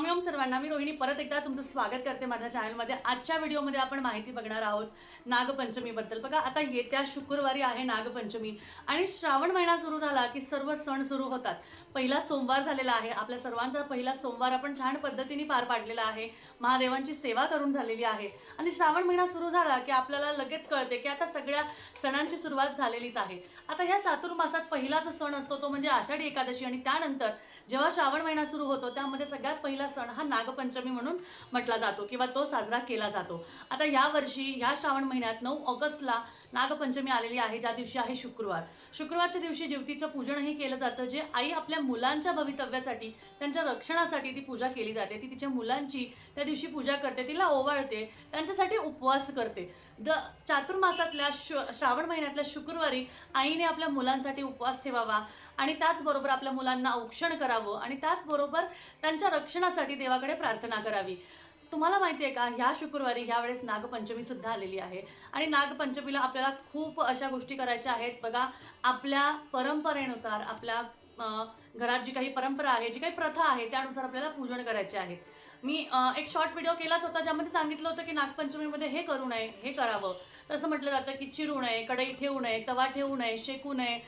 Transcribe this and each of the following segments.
स्वामी ओम सर्वांना मी रोहिणी परत एकदा तुमचं स्वागत करते माझ्या चॅनलमध्ये आजच्या व्हिडिओमध्ये आपण माहिती बघणार आहोत नागपंचमीबद्दल. बघा आता येत्या शुक्रवारी आहे नागपंचमी आणि श्रावण महिना सुरू झाला की सर्व सण सुरू होतात. पहिला सोमवार झालेला आहे. आपल्या सर्वांचा पहिला सोमवार आपण छान पद्धतीने पार पाडलेला आहे. महादेवांची सेवा करून झालेली आहे. आणि श्रावण महिना सुरू झाला की आपल्याला लगेच कळते की आता सगळ्या सणांची सुरुवात झालेलीच आहे. आता ह्या चातुर्मासात पहिला जो सण असतो तो म्हणजे आषाढी एकादशी. आणि त्यानंतर जेव्हा श्रावण महिना सुरू होतो त्यामध्ये सगळ्यात पहिला सण हा नागपंचमी म्हणून म्हटला जातो किंवा तो साजरा केला जातो. आता या वर्षी ह्या श्रावण महिन्यात नऊ ऑगस्टला नागपंचमी आलेली आहे ज्या दिवशी आहे शुक्रवार. शुक्रवारच्या दिवशी ज्योतीचं पूजनही केलं जातं जे आई आपल्या मुलांच्या भवितव्यासाठी त्यांच्या रक्षणासाठी ती पूजा केली जाते. ती तिच्या मुलांची त्या दिवशी पूजा करते तिला ओवाळते त्यांच्यासाठी उपवास करते. द चातुर्मासातल्या शु श्रावण महिन्यातल्या शुक्रवारी आईने आपल्या मुलांसाठी उपवास ठेवावा आणि त्याचबरोबर आपल्या मुलांना औक्षण करावं आणि त्याचबरोबर त्यांच्या रक्षणासाठी देवाकडे प्रार्थना करावी. तुम्हाला माहिती आहे का ह्या शुक्रवारी ह्या वेळेस नागपंचमीसुद्धा आलेली आहे. आणि नागपंचमीला आपल्याला खूप अशा गोष्टी करायच्या आहेत. बघा आपल्या परंपरेनुसार आपल्या घरात जी काही परंपरा आहे जी काही प्रथा आहे त्यानुसार आपल्याला पूजन करायचे आहे. मी एक शॉर्ट व्हिडिओ केलाच होता ज्यामध्ये सांगितलं होतं की नागपंचमीमध्ये हे करू नये हे करावं. तसं म्हटलं जातं की चिरू नये कढई ठेवू नये तवा ठेवू नये शेकू नये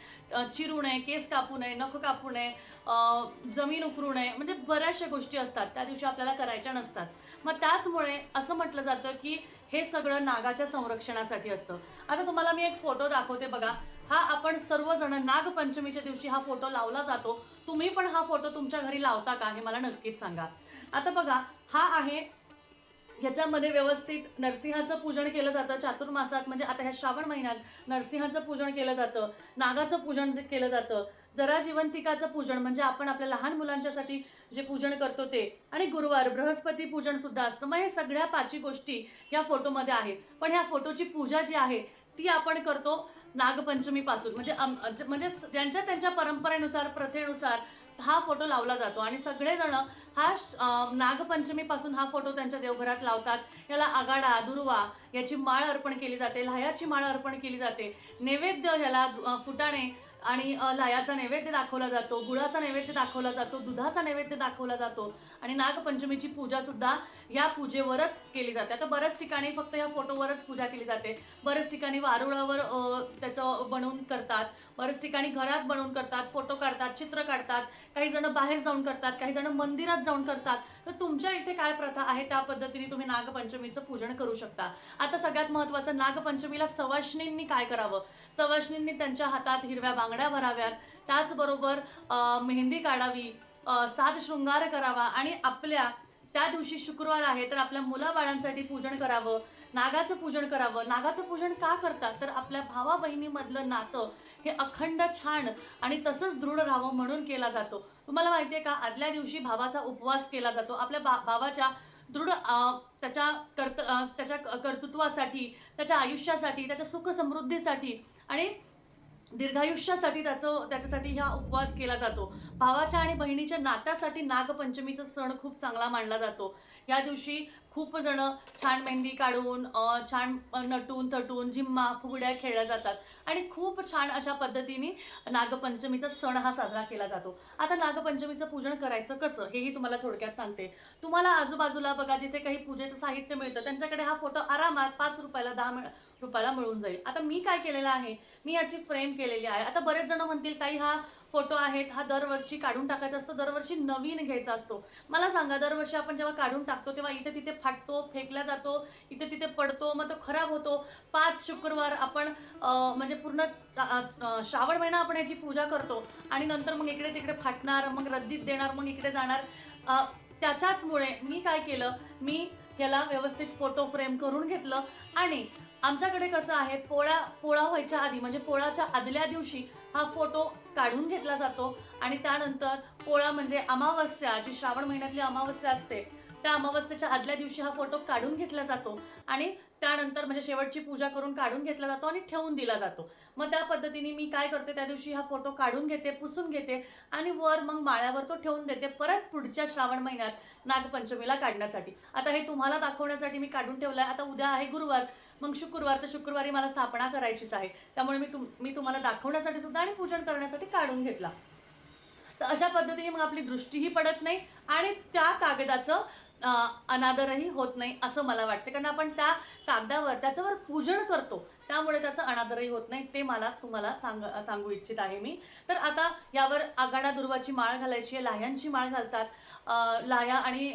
चिरू नये केस कापू नये नख कापू नये जमीन उकरू नये म्हणजे बऱ्याचशा गोष्टी असतात. त्या दिवशी आपल्याला करायच्या नसतात. मग त्याचमुळे असं म्हटलं जातं की हे सगळं नागाच्या संरक्षणासाठी असतं. आता तुम्हाला मी एक फोटो दाखवते बघा. हा आपण सर्वजण नागपंचमीच्या दिवशी हा फोटो लावला जातो. तुम्ही पण हा फोटो तुमच्या घरी लावता का हे मला नक्कीच सांगा. आता बघा हा आहे ह्याच्यामध्ये व्यवस्थित नरसिंहाचं पूजन केलं जातं चातुर्मासात म्हणजे आता ह्या श्रावण महिन्यात नरसिंहाचं पूजन केलं जातं नागाचं पूजन जे केलं जातं जरा जिवंतिकाचं पूजन म्हणजे आपण आपल्या लहान मुलांच्यासाठी जे पूजन करतो ते आणि गुरुवार बृहस्पती पूजन सुद्धा असतं. मग हे सगळ्या पाची गोष्टी या फोटोमध्ये आहेत. पण ह्या फोटोची पूजा जी आहे ती आपण करतो नागपंचमीपासून म्हणजे म्हणजे ज्यांच्या त्यांच्या परंपरेनुसार प्रथेनुसार हा फोटो लावला जातो. आणि सगळेजण हा श- नागपंचमीपासून हा फोटो त्यांच्या देवघरात लावतात. याला आगाडा दुर्वा याची माळ अर्पण केली जाते लह्याची माळ अर्पण केली जाते. नैवेद्य ह्याला फुटाणे आणि लायाचा नैवेद्य दाखवला जातो गुळाचा नैवेद्य दाखवला जातो दुधाचा नैवेद्य दाखवला जातो आणि नागपंचमीची पूजासुद्धा या पूजेवरच केली जाते. आता बऱ्याच ठिकाणी फक्त या फोटोवरच पूजा केली जाते. बऱ्याच ठिकाणी वारुळावर त्याचं बनवून करतात. बऱ्याच ठिकाणी घरात बनवून करतात फोटो काढतात चित्र काढतात काही जण बाहेर जाऊन करतात काही जण मंदिरात जाऊन करतात. तर तुमच्या इथे काय प्रथा आहे? त्या पद्धतीने तुम्ही नागपंचमीचं पूजन करू शकता. आता सगळ्यात महत्त्वाचं नागपंचमीला सवाष्णींनी काय करावं? सवाष्णींनी त्यांच्या हातात हिरव्या बांगड्या भराव्यात. त्याचबरोबर मेहंदी काढावी साज शृंगार करावा आणि आपल्या त्या दिवशी शुक्रवार आहे तर आपल्या मुलाबाळांसाठी पूजन करावं नागाचं पूजन करावं. नागाचं पूजन का करतात? तर आपल्या भावा बहिणीमधलं नातं हे अखंड छान आणि तसंच दृढ राहावं म्हणून केला जातो. तुम्हाला माहिती आहे का आदल्या दिवशी भावाचा उपवास केला जातो. आपल्या बा भावाच्या दृढ त्याच्या कर्त त्याच्या कर्तृत्वासाठी त्याच्या आयुष्यासाठी त्याच्या सुख समृद्धीसाठी आणि दीर्घायुष्यासाठी त्याचं त्याच्यासाठी हा उपवास केला जातो. भावाच्या आणि बहिणीच्या नात्यासाठी नागपंचमीचा सण खूप चांगला मानला जातो. या दिवशी खूप जणं छान मेहंदी काढून छान नटून थटून झिम्मा फुगड्या खेळल्या जातात. आणि खूप छान अशा पद्धतीने नागपंचमीचा सण हा साजरा केला जातो. आता नागपंचमीचं पूजन करायचं कसं हेही तुम्हाला थोडक्यात सांगते. तुम्हाला आजूबाजूला बघा जिथे काही पूजेचं साहित्य मिळतं त्यांच्याकडे हा फोटो आरामात पाच रुपयाला दहा रुपयाला मिळून जाईल. आता मी काय केलेलं आहे मी याची फ्रेम केलेली आहे. आता बरेच जण म्हणतील ताई हा फोटो आहेत हा दरवर्षी काढून टाकायचा असतो दरवर्षी नवीन घ्यायचा असतो. मला सांगा दरवर्षी आपण जेव्हा काढून टाकतो तेव्हा इथे तिथे फाटतो फेकला जातो इथे तिथे पडतो मग तो खराब होतो. पाच शुक्रवार आपण म्हणजे पूर्ण श्रावण महिना आपण याची पूजा करतो आणि नंतर मग इकडे तिकडे फाटणार मग रद्दीत देणार मग इकडे जाणार. त्याच्याचमुळे मी काय केलं? मी याला व्यवस्थित फोटो फ्रेम करून घेतलं आणि आमच्याकडे कसं आहे पोळा पोळा व्हायच्या आधी म्हणजे पोळाच्या आदल्या दिवशी हा फोटो काढून घेतला जातो आणि त्यानंतर पोळा म्हणजे अमावस्या जी श्रावण महिन्यातली अमावस्या असते त्या अमावस्येच्या आदल्या दिवशी हा फोटो काढून घेतला जातो आणि त्यानंतर म्हणजे शेवटची पूजा करून काढून घेतला जातो आणि ठेवून दिला जातो. मग त्या पद्धतीने मी काय करते त्या दिवशी हा फोटो काढून घेते पुसून घेते आणि वर मग माळ्यावर तो ठेवून देते परत पुढच्या श्रावण महिन्यात नागपंचमीला काढण्यासाठी. आता हे तुम्हाला दाखवण्यासाठी मी काढून ठेवलं आहे आता उद्या आहे गुरुवार. मग शुक्रवार तर शुक्रवारी मला स्थापना करायचीच आहे. त्यामुळे मी तुम मी तुम्हाला दाखवण्यासाठी सुद्धा आणि पूजन करण्यासाठी काढून घेतला. तर अशा पद्धतीने मग आपली दृष्टीही पडत नाही आणि त्या कागदाचं अनादरही होत नाही असं मला वाटतं. कारण आपण त्या कागदावर त्याच्यावर पूजन करतो. त्यामुळे त्याचं अनादरही होत नाही ते मला तुम्हाला सांग सांगू इच्छित आहे मी. तर आता यावर आगाडा दुर्वाची माळ घालायची आहे लाह्यांची माळ घालतात. लाह्या आणि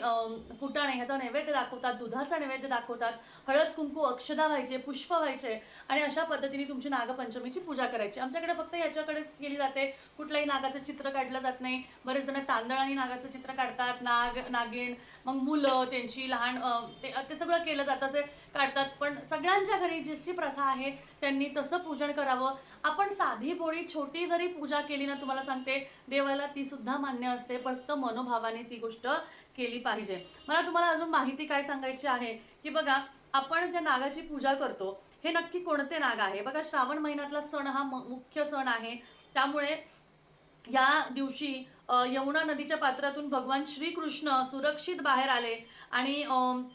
फुटाणे ह्याचा नैवेद्य दाखवतात दुधाचा नैवेद्य दाखवतात. हळद कुंकू अक्षदा व्हायचे पुष्प व्हायचे आणि अशा पद्धतीने तुमची नागपंचमीची पूजा करायची. आमच्याकडे फक्त याच्याकडेच केली जाते. कुठल्याही नागाचं चित्र काढलं जात नाही. बरेच जण तांदळाने नागाचं चित्र काढतात. नाग नागिन. मग मूल त्यांची लहान ते ते सगळं केलं जातं असे काढतात. पण सगळ्यांच्या घरी जशी प्रथा आहे त्यांनी तसं पूजन करावं. आपण साधी पोळी छोटी जरी पूजा केली ना तुम्हाला सांगते देवाला ती सुद्धा मान्य असते फक्त मनोभावाने ती गोष्ट केली पाहिजे. मला तुम्हाला अजून माहिती काय सांगायची आहे की बघा आपण ज्या नागाची पूजा करतो हे नक्की कोणते नाग आहे? बघा श्रावण महिन्यातला सण हा म- मुख्य सण आहे. त्यामुळे या दिवशी यमुना नदीच्या पात्रातून भगवान श्रीकृष्ण सुरक्षित बाहेर आले आणि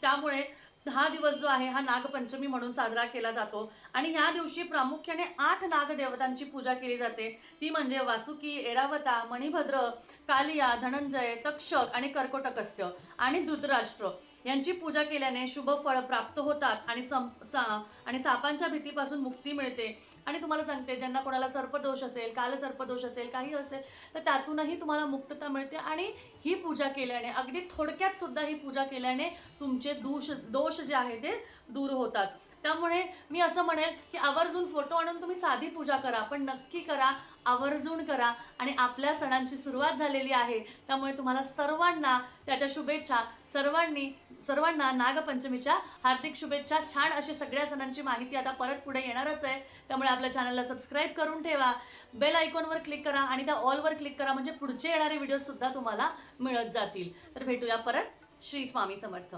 त्यामुळे हा दिवस जो आहे हा नागपंचमी म्हणून साजरा केला जातो. आणि ह्या दिवशी प्रामुख्याने आठ नागदेवतांची पूजा केली जाते. ती म्हणजे वासुकी एरावता मणिभद्र कालिया धनंजय तक्षक आणि कर्कोटकस्य आणि धृतराष्ट्र यांची पूजा केल्याने शुभ फळ प्राप्त होतात आणि सं सा आणि सापांच्या भीतीपासून मुक्ती मिळते. आणि तुम्हाला सांगते ज्यांना कोणाला सर्पदोष असेल काल सर्पदोष असेल काही असेल तर त्यातूनही तुम्हाला मुक्तता मिळते आणि ही पूजा केल्याने अगदी थोडक्यात सुद्धा ही पूजा केल्याने तुमचे दोष दोष जे आहे ते दूर होतात. त्यामुळे मी असं म्हणेल की आवर्जून फोटो आणून तुम्ही साधी पूजा करा पण नक्की करा आवर्जून करा आणि आपल्या सणांची सुरुवात झालेली आहे. त्यामुळे तुम्हाला सर्वांना त्याच्या शुभेच्छा सर्वांनी सर्वांना नागपंचमीच्या हार्दिक शुभेच्छा. छान अशी सगळ्या सणांची माहिती आता परत पुढे येणारच आहे. त्यामुळे आपल्या चॅनलला सबस्क्राईब करून ठेवा. बेल आयकॉनवर क्लिक करा आणि त्या ऑलवर क्लिक करा. म्हणजे पुढचे येणारे व्हिडिओसुद्धा तुम्हाला मिळत जातील. तर भेटूया परत. श्री स्वामी समर्थ.